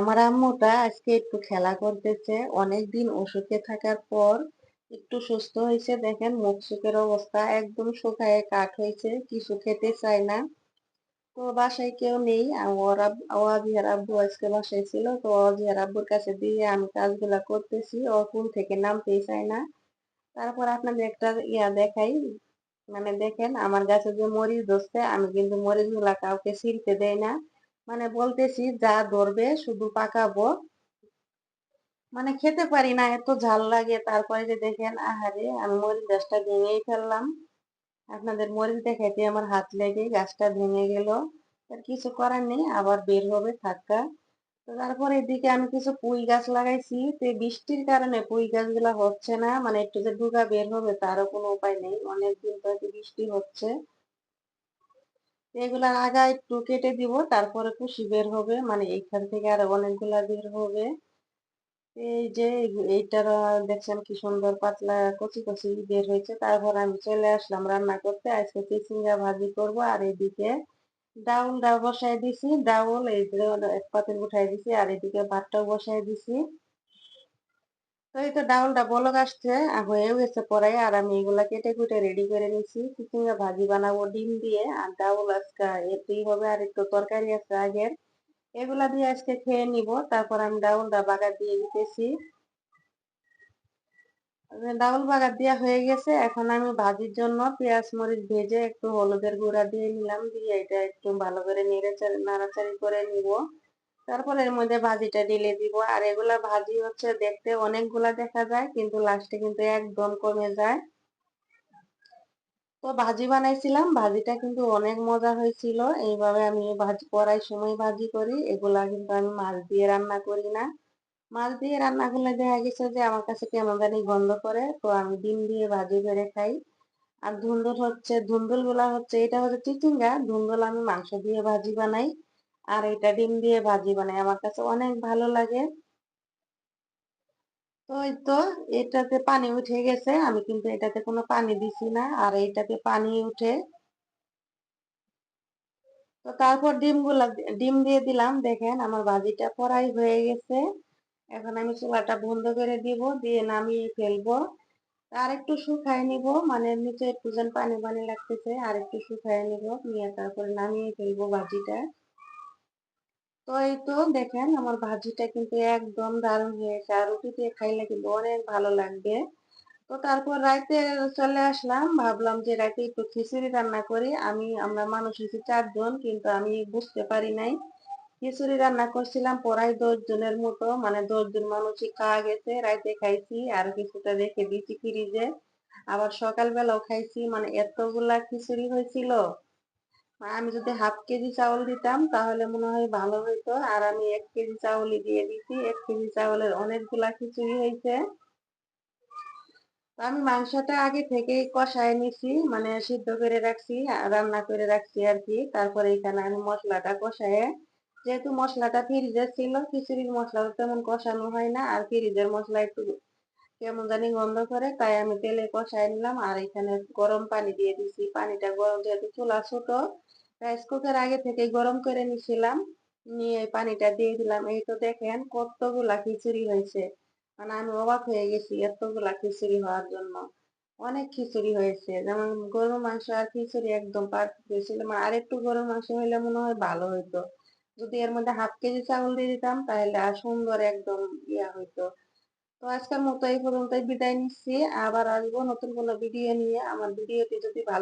আমার আম্মুটা আজকে একটু খেলা করতেছে। অনেকদিন অসুখে থাকার পর একটু সুস্থ হয়েছে। দেখেন মুখ সুখের অবস্থা একদম শুকায় কাঠ হয়েছে, কিছু খেতে চায় না। তো বাসায় কেউ নেই। ওরা আব্বু আজকে বাসায় ছিল। তো ওয়াজিয়ার আব্বুর কাছে দিয়ে আমি কাজগুলা করতেছি। ও কোন থেকে নামতেই চায় না। তারপর আপনাদের একটা ইয়া দেখাই। মানে দেখেন আমার গাছে যে মরিচ ধরছে, আমি কিন্তু মরিচগুলা কাউকে ছিলতে দেই না। মানে বলতেছি, যা ধরবে শুধু পাকাবো। মানে খেতে পারি না, এত ঝাল লাগে। তারপরে যে দেখেন, আহারে, আমি মরিচ গাছটা ভেঙেই ফেললাম। আপনাদের মরিচ দেখাইতে আমার হাত লেগে, গাছটা ভেঙে গেল। আর কিছু করার নেই, আবার বের হবে থাকা তো তারপরে এদিকে আমি কিছু পুঁই গাছ লাগাইছি। তো বৃষ্টির কারণে পুঁই গাছগুলা হচ্ছে না। মানে একটু যে ডুগা বের হবে, তারও কোনো উপায় নেই। অনেকদিন তো বৃষ্টি হচ্ছে। এগুলার আগা একটু কেটে দিব, তারপরে কুশি বের হবে। মানে এইখান থেকে আরও অনেকগুলা বের হবে। এই যে এইটার, দেখছেন কি সুন্দর পাতলা কচি কচি বের হয়েছে। তারপর আমি চলে আসলাম রান্না করতে। আজকে চিচিঙ্গা ভাজি করব আর এদিকে ডাউল ডাউ বসাই দিছি। ডাউল এই এক পাতিল উঠাই দিছি আর এদিকে ভাতটাও বসাই দিছি। এই তো ডাউলটা বলক আসছে হয়েও গেছে পরে আর আমি এগুলা কেটে কুটে রেডি করে নিছি চিচিঙ্গা ভাজি বানাবো, ডিম দিয়ে, আর ডাউল আজকে এতেই হবে, আর একটু তরকারি আছে আগের। এগুলা দিয়ে আজকে খেয়ে নিব, তারপর আমি ডাউলটা বাগার দিয়ে দিতেছি। ডাউল বাগার দেওয়া হয়ে গেছে, এখন আমি ভাজির জন্য পেঁয়াজ, মরিচ ভেজে একটু হলুদের গুঁড়া দিয়ে নিলাম, দিয়ে এটা একটু ভালো করে নেড়ে নাড়াচাড়ি করে নিব। তারপর এর মধ্যে ভাজিটা ঢেলে দিব। আর এগুলা ভাজি হচ্ছে দেখতে অনেকগুলা দেখা যায়, কিন্তু লাস্টে কিন্তু একদম কমে যায়। তো ভাজি বানাইছিলাম, ভাজিটা কিন্তু অনেক মজা হয়েছিল। এইভাবে আমি ভাজি করার সময় ভাজি করি, এগুলা কিন্তু আমি মাছ দিয়ে রান্না করি না। মাছ দিয়ে রান্না করলে দেখা গেছে যে আমার কাছে কেমন জানি গন্ধ করে, তো আমি ডিম দিয়ে ভাজি করে খাই। আর ধুন্দুল হচ্ছে ধুন্দুলগুলা হচ্ছে, এটা হচ্ছে চিচিঙ্গা। ধুন্দুল আমি মাংস দিয়ে ভাজি বানাই। আর এটা ডিম দিয়ে ভাজি বানাই, আমার কাছে অনেক ভালো লাগে। তো তো, এটাতে পানি উঠে গেছে, আমি কিন্তু এটাতে কোনো পানি দিছি না, আর এইটাতে পানি উঠে তো তারপর ডিমগুলা ডিম দিয়ে দিলাম, দেখেন আমার ভাজিটা ফরাই হয়ে গেছে। এখন আমি চুলাটা বন্ধ করে দিব, দিয়ে নামিয়ে ফেলব। আর একটু শুকায় নিব মানে নিচে একটু যেন পানি পানি লাগতেছে, আর একটু শুকায় নিব, নিয়ে তারপরে নামিয়ে ফেলব ভাজিটা। তো এই তো দেখেন আমার ভাজিটা কিন্তু একদম দারুণ হয়েছে। আর রুটি দিয়ে খাইলে কিন্তু অনেক ভালো লাগবে। তো তারপর রাইতে চলে আসলাম। ভাবলাম যে রাইতে একটু খিচুড়ি রান্না করি। আমি, আমরা মানুষ হয়েছি চারজন, কিন্তু আমি বুঝতে পারি নাই। খিচুড়ি রান্না করছিলাম পড়াই দশ জনের মতো। মানে দশ জন মানুষই খাওয়া গেছে, রাইতে খাইছি আর কিছুটা রেখে দিয়েছি ফ্রিজে আবার সকালবেলাও খাইছি। মানে এতগুলা খিচুড়ি হয়েছিল। আমি যদি হাফ কেজি চাউল দিতাম, তাহলে মনে হয় ভালো হইতো। আর আমি এক কেজি চাউলই দিয়ে দিছি। এক কেজি চাউলের অনেকগুলা খিচুড়ি হয়েছে আমি মাংসটা আগে থেকেই কষায় নিছি মানে সিদ্ধ করে রাখছি রান্না করে রাখছি আর কি। তারপরে এখানে আমি মশলাটা কষায়, যেহেতু মশলাটা ফ্রিজে ছিল, খিচুড়ির মশলা তেমন কষানো হয় না। আর ফ্রিজের মশলা একটু কেমন জানি গন্ধ করে, তাই আমি তেলে কষায় নিলাম আর এখানে গরম পানি দিয়ে দিছি। পানিটা গরম যেহেতু চুলা ছোট রাইস কুকার আগে থেকে গরম করে নিছিলাম। নিয়ে পানিটা দিয়ে দিলাম। এই তো দেখেন কতগুলা খিচুড়ি হয়েছে। মানে আমি অবাক হয়ে গেছি এতগুলা খিচুড়ি হওয়ার জন্য। অনেক খিচুড়ি হয়েছে। যেমন গরু মাংস আর খিচুড়ি একদম পারফেক্ট হয়েছিল। মানে আর একটু গরু মাংস হইলে মনে হয় ভালো হইতো। যদি এর মধ্যে হাফ কেজি চাউল দিয়ে দিতাম, তাহলে আর সুন্দর একদম ইয়া হইতো। তো আজকের মতো এই পর্যন্তই বিদায় নিচ্ছি। আবার আসব নতুন কোনো ভিডিও নিয়ে। আমার ভিডিওটি যদি ভালো